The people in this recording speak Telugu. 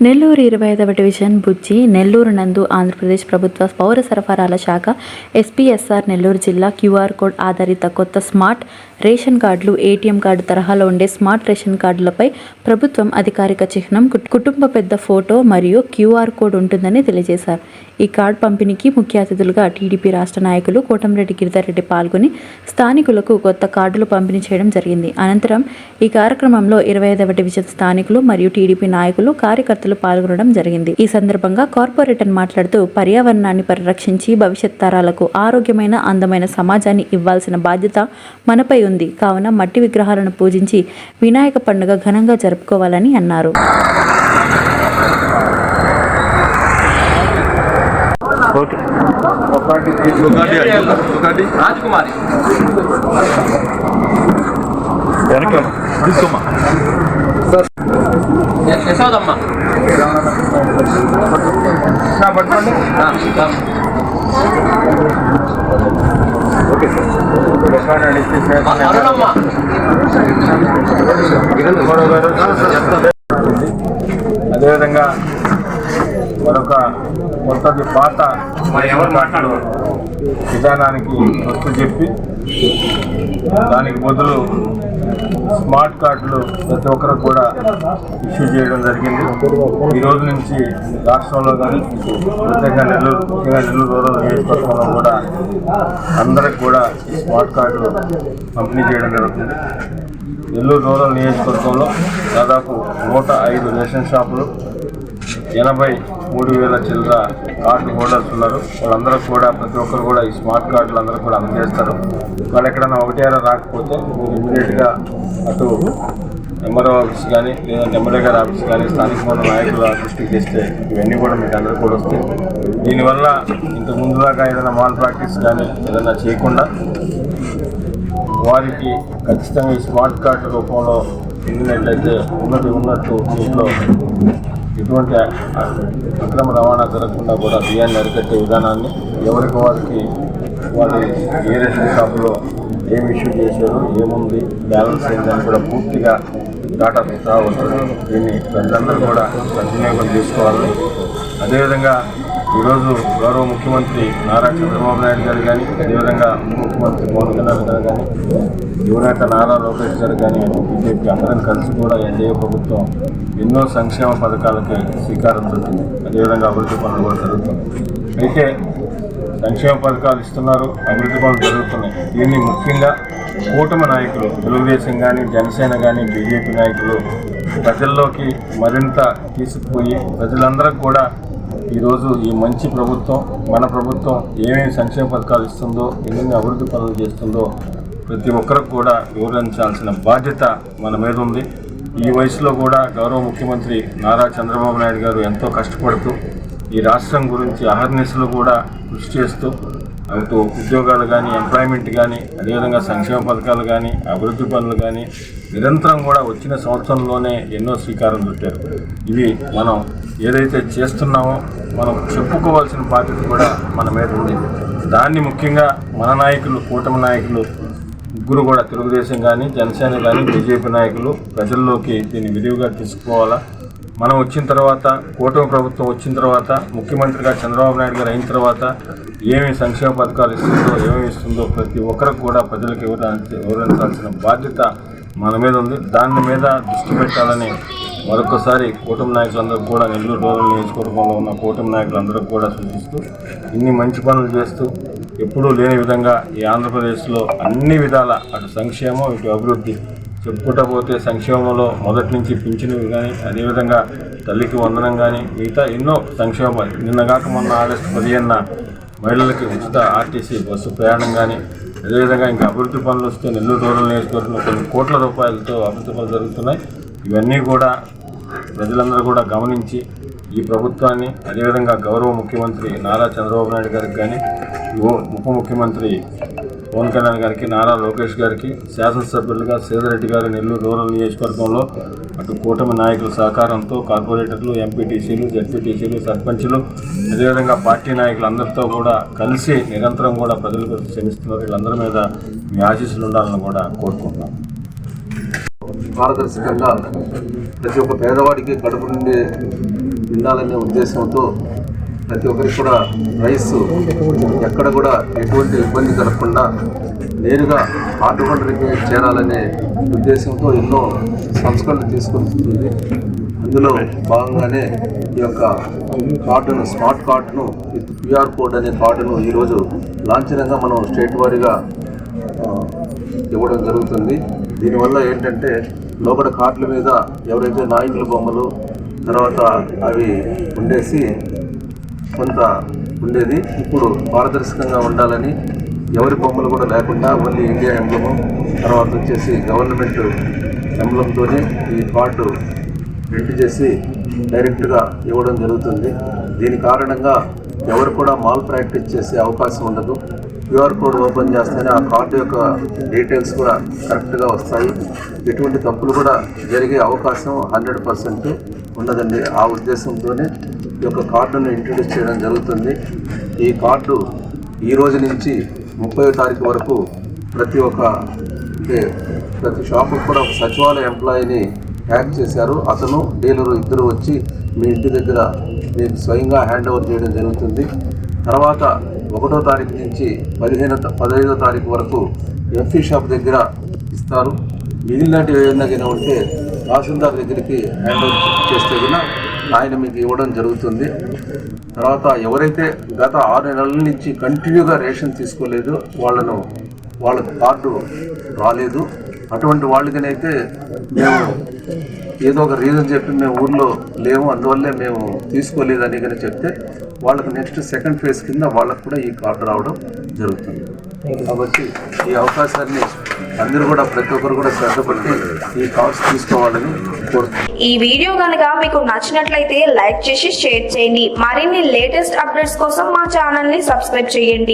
నెల్లూరు ఇరవై ఐదవ డివిజన్ బుజ్జి నెల్లూరు నందు ఆంధ్రప్రదేశ్ ప్రభుత్వ పౌర సరఫరాల శాఖ ఎస్పీఎస్ఆర్ నెల్లూరు జిల్లా క్యూఆర్ కోడ్ ఆధారిత కొత్త స్మార్ట్ రేషన్ కార్డులు ఏటీఎం కార్డు తరహాలో ఉండే స్మార్ట్ రేషన్ కార్డులపై ప్రభుత్వం అధికారిక చిహ్నం కుటుంబ పెద్ద ఫోటో మరియు క్యూఆర్ కోడ్ ఉంటుందని తెలియజేశారు. ఈ కార్డు పంపిణీకి ముఖ్య అతిథులుగా టీడీపీ రాష్ట్ర నాయకులు కోటంరెడ్డి గిరిధర్రెడ్డి పాల్గొని స్థానికులకు కొత్త కార్డులు పంపిణీ చేయడం జరిగింది. అనంతరం ఈ కార్యక్రమంలో ఇరవై ఐదవ డివిజన్ స్థానికులు మరియు టీడీపీ నాయకులు కార్యకర్తలు పాల్గొనడం జరిగింది. ఈ సందర్భంగా కార్పొరేటర్ మాట్లాడుతూ పర్యావరణాన్ని పరిరక్షించి భవిష్యత్ తరాలకు ఆరోగ్యమైన అందమైన సమాజాన్ని ఇవ్వాల్సిన బాధ్యత మనపై ఉంది. కావున మట్టి విగ్రహాలను పూజించి వినాయక పండుగ ఘనంగా జరుపుకోవాలని అన్నారు. ఓకే. రాజకుమారి. వెనక. యశోదమ్మ. పట్టుకోండి. ఓకే. సార్ అదేవిధంగా మరొక కొత్తది పాత విధానానికి గుర్తు చెప్పి దానికి బదులు స్మార్ట్ కార్డులు ప్రతి ఒక్కరికి కూడా ఇష్యూ చేయడం జరిగింది. ఈ రోజు నుంచి రాష్ట్రంలో కానీ ప్రత్యేకంగా నెల్లూరు ముఖ్యంగా నెల్లూరు రూరల్ నియోజకవర్గంలో కూడా అందరికి కూడా ఈ స్మార్ట్ కార్డులు పంపిణీ చేయడం జరుగుతుంది. నెల్లూరు రూరల్ నియోజకవర్గంలో దాదాపు నూట ఐదు రేషన్ షాపులు ఎనభై మూడు వేల చిల్లర కార్డు హోల్డర్స్ ఉన్నారు. వాళ్ళందరూ కూడా ప్రతి ఒక్కరు కూడా ఈ స్మార్ట్ కార్డులు అందరూ కూడా అందజేస్తారు. వాళ్ళు ఎక్కడైనా ఒకటి రాకపోతే మీరు ఇమ్మీడియట్గా అటు ఎంఆర్ఓ ఆఫీస్ కానీ లేదంటే ఎమ్మెల్యే గారి ఆఫీస్ కానీ స్థానిక మన నాయకుల దృష్టికి తెస్తే ఇవన్నీ కూడా మీకు అందరూ కూడా వస్తాయి. దీనివల్ల ఇంతకు ముందు దాకా ఏదైనా మాల్ ప్రాక్టీస్ కానీ ఏదైనా చేయకుండా వారికి ఖచ్చితంగా ఈ స్మార్ట్ కార్డు రూపంలో పొందినట్లయితే ఉన్నది ఉన్నట్టు దీంట్లో ఎటువంటి అక్రమ రవాణా జరగకుండా కూడా బియ్యాన్ని అరికట్టే విధానాన్ని ఎవరికి వారికి వారి ఏ రేషన్ షాపులో ఏం ఇష్యూ చేశారు ఏముంది బ్యాలెన్స్ ఏందని కూడా పూర్తిగా డాటా రావచ్చు దీన్ని ప్రజలందరూ కూడా సద్వినియోగం చేసుకోవాలని అదేవిధంగా ఈరోజు గౌరవ ముఖ్యమంత్రి నారా చంద్రబాబు నాయుడు గారు కానీ అదేవిధంగా ముఖ్యమంత్రి పవన్ కళ్యాణ్ గారు కానీ యువనేత నారా లోకేష్ గారు కానీ బీజేపీ అందరం కలిసి కూడా ఎన్డీఏ ప్రభుత్వం ఎన్నో సంక్షేమ పథకాలకి శ్రీకారం చుట్టింది. అదేవిధంగా అభివృద్ధి పనులు కూడా జరుగుతున్నాయి. అయితే సంక్షేమ పథకాలు ఇస్తున్నారు అభివృద్ధి పనులు జరుగుతున్నాయి. దీన్ని ముఖ్యంగా కూటమి నాయకులు తెలుగుదేశం కానీ జనసేన కానీ బీజేపీ నాయకులు ప్రజల్లోకి మరింత తీసుకుపోయి ప్రజలందరికీ కూడా ఈరోజు ఈ మంచి ప్రభుత్వం మన ప్రభుత్వం ఏమేమి సంక్షేమ పథకాలు ఇస్తుందో ఎన్ని అభివృద్ధి పనులు చేస్తుందో ప్రతి ఒక్కరికి కూడా వివరించాల్సిన బాధ్యత మన మీద ఉంది. ఈ వయసులో కూడా గౌరవ ముఖ్యమంత్రి నారా చంద్రబాబు నాయుడు గారు ఎంతో కష్టపడుతూ ఈ రాష్ట్రం గురించి అహర్నిశలు కూడా కృషి చేస్తూ అటు ఉద్యోగాలు కానీ ఎంప్లాయ్మెంట్ కానీ అదేవిధంగా సంక్షేమ పథకాలు కానీ అభివృద్ధి పనులు కానీ నిరంతరం కూడా వచ్చిన సంవత్సరంలోనే ఎన్నో శ్రీకారం చుట్టారు. ఇవి మనం ఏదైతే చేస్తున్నామో మనం చెప్పుకోవాల్సిన బాధ్యత కూడా మన మీద ఉంది. దాన్ని ముఖ్యంగా మన నాయకులు కూటమి నాయకులు ముగ్గురు కూడా తెలుగుదేశం కానీ జనసేన కానీ బీజేపీ నాయకులు ప్రజల్లోకి దీన్ని విరివిగా తీసుకోవాలా? మనం వచ్చిన తర్వాత కూటమి ప్రభుత్వం వచ్చిన తర్వాత ముఖ్యమంత్రిగా చంద్రబాబు నాయుడు గారు అయిన తర్వాత ఏమి సంక్షేమ పథకాలు ఇస్తుందో ఏమేమి ఇస్తుందో ప్రతి ఒక్కరికి కూడా ప్రజలకు వివరించాల్సి వివరించాల్సిన బాధ్యత మన మీద ఉంది. దాని మీద దృష్టి పెట్టాలని మరొకసారి కూటమి నాయకులందరూ కూడా నెల్లూరు రూరల్ నియోజకవర్గంలో ఉన్న కూటమి నాయకులందరూ కూడా సూచిస్తూ ఇన్ని మంచి పనులు చేస్తూ ఎప్పుడూ లేని విధంగా ఈ ఆంధ్రప్రదేశ్లో అన్ని విధాల అటు సంక్షేమం ఇటు అభివృద్ధి చెప్పుకుంటా పోతే సంక్షేమంలో మొదటి నుంచి పింఛను కానీ అదేవిధంగా తల్లికి వందనం కానీ మిగతా ఎన్నో సంక్షేమ నిన్నగాక మొన్న ఆగస్టు పదిహేనున మహిళలకి ఉచిత ఆర్టీసీ బస్సు ప్రయాణం కానీ అదేవిధంగా ఇంకా అభివృద్ధి పనులు వస్తే నెల్లూరు రూరల్ నియోజకవర్గంలో కొన్ని కోట్ల రూపాయలతో అభివృద్ధి పనులు జరుగుతున్నాయి. ఇవన్నీ కూడా ప్రజలందరూ కూడా గమనించి ఈ ప్రభుత్వాన్ని అదేవిధంగా గౌరవ ముఖ్యమంత్రి నారా చంద్రబాబు నాయుడు గారికి కానీ ఉప ముఖ్యమంత్రి పవన్ కళ్యాణ్ గారికి నారా లోకేష్ గారికి శాసనసభ్యులుగా సేదరెడ్డి గారి నెల్లూరు రూరల్ నియోజకవర్గంలో అటు కూటమి నాయకుల సహకారంతో కార్పొరేటర్లు ఎంపీటీసీలు జడ్పీటీసీలు సర్పంచులు అదేవిధంగా పార్టీ నాయకులు అందరితో కూడా కలిసి నిరంతరం కూడా ప్రజలకు శ్రమిస్తున్నారు వీళ్ళందరి మీద మీ ఆశీస్సులు ఉండాలని కూడా కోరుకుంటున్నాం. పారదర్శకంగా ప్రతి ఒక్క పేదవాడికి కడుపు నుండి ఉండాలనే ఉద్దేశంతో ప్రతి ఒక్కరికి కూడా రైస్ ఎక్కడ కూడా ఎటువంటి ఇబ్బంది కలగకుండా నేరుగా కార్డు హోల్డర్కి చేరాలనే ఉద్దేశంతో ఎన్నో సంస్కరణలు తీసుకొస్తుంది. అందులో భాగంగానే ఈ యొక్క కార్డును స్మార్ట్ కార్డును విత్ క్యూఆర్ కోడ్ అనే కార్డును ఈరోజు లాంఛనంగా మనం స్టేట్ వారీగా ఇవ్వడం జరుగుతుంది. దీనివల్ల ఏంటంటే లోపల కార్డుల మీద ఎవరైతే నాయకుల బొమ్మలు తర్వాత అవి ఉండేసి కొంత ఉండేది. ఇప్పుడు పారదర్శకంగా ఉండాలని ఎవరి బొమ్మలు కూడా లేకుండా ఓన్లీ ఇండియా ఎంబ్లము తర్వాత వచ్చేసి గవర్నమెంట్ ఎంబ్లంతోనే ఈ కార్డు ప్రింట్ చేసి డైరెక్ట్గా ఇవ్వడం జరుగుతుంది. దీని కారణంగా ఎవరు కూడా మాల్ ప్రాక్టీస్ చేసే అవకాశం ఉండదు. క్యూఆర్ కోడ్ ఓపెన్ చేస్తేనే ఆ కార్డు యొక్క డీటెయిల్స్ కూడా కరెక్ట్గా వస్తాయి. ఎటువంటి తప్పులు కూడా జరిగే అవకాశం హండ్రెడ్ పర్సెంట్ ఉండదండి. ఆ ఉద్దేశంతోనే ఈ యొక్క కార్డును ఇంట్రడ్యూస్ చేయడం జరుగుతుంది. ఈ కార్డు ఈ రోజు నుంచి ముప్పై తారీఖు వరకు ప్రతి ఒక్క అంటే ప్రతి షాపుకు కూడా ఒక సచివాలయ ఎంప్లాయీని హ్యాక్ చేశారు. అతను డీలరు ఇద్దరు వచ్చి మీ ఇంటి దగ్గర మీకు స్వయంగా హ్యాండ్ ఓవర్ చేయడం జరుగుతుంది. తర్వాత ఒకటో తారీఖు నుంచి పదిహేను పదహైదో తారీఖు వరకు ఎఫ్ఈ షాప్ దగ్గర ఇస్తారు. మిగిలినవి ఏమైనా ఉంటే తహసీల్దార్ దగ్గరికి హ్యాండ్ ఓవర్ చేస్తే కూడా ఆయన మీకు ఇవ్వడం జరుగుతుంది. తర్వాత ఎవరైతే గత ఆరు నెలల నుంచి కంటిన్యూగా రేషన్ తీసుకోలేదు వాళ్ళను వాళ్ళ కార్డు రాలేదు అటువంటి వాళ్ళకనైతే మేము ఏదో ఒక రీజన్ చెప్పి మేము ఊర్లో లేము అందువల్లే మేము తీసుకోలేదని కానీ చెప్తే వాళ్ళకి నెక్స్ట్ సెకండ్ ఫేజ్ కింద వాళ్ళకు కూడా ఈ కార్డు రావడం జరుగుతుంది. కాబట్టి ఈ అవకాశాన్ని అందరూ కూడా ప్రతి ఒక్కరు కూడా శ్రద్ధపడి ఈ కార్డ్స్ తీసుకోవాలని కోరుతున్నాను ఈ వీడియో కనుక మీకు నచ్చినట్లయితే లైక్ చేసి షేర్ చేయండి. మరిన్ని లేటెస్ట్ అప్డేట్స్ కోసం మా ఛానల్ని సబ్స్క్రైబ్ చేయండి.